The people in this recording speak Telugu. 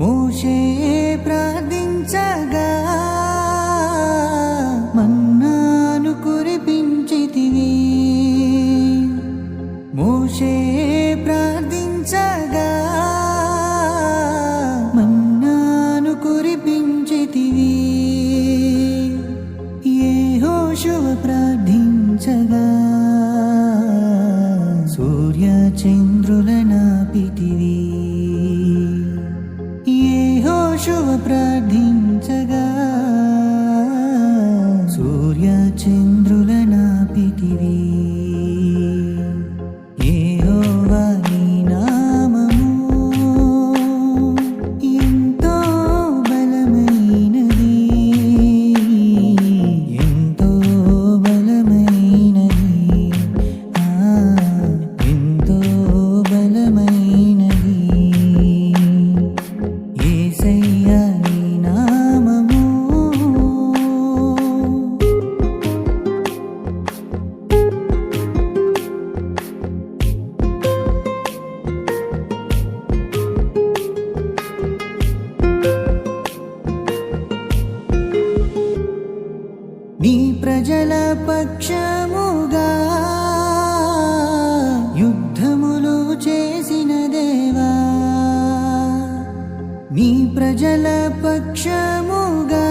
మోషే ప్రార్థించగా మన్నాను కురిపించితివి. మోషే ప్రార్థించగా మన్నాను కురిపించితివి. ఏ హోషువ ప్రార్థించగా సూర్య చంద్రుల నాపితివి ప్రార్థించగా. సూర్య చంద్రుల నాపితివి ప్రజల పక్షముగా యుద్ధములు చేసిన దేవా నీ ప్రజల పక్షముగా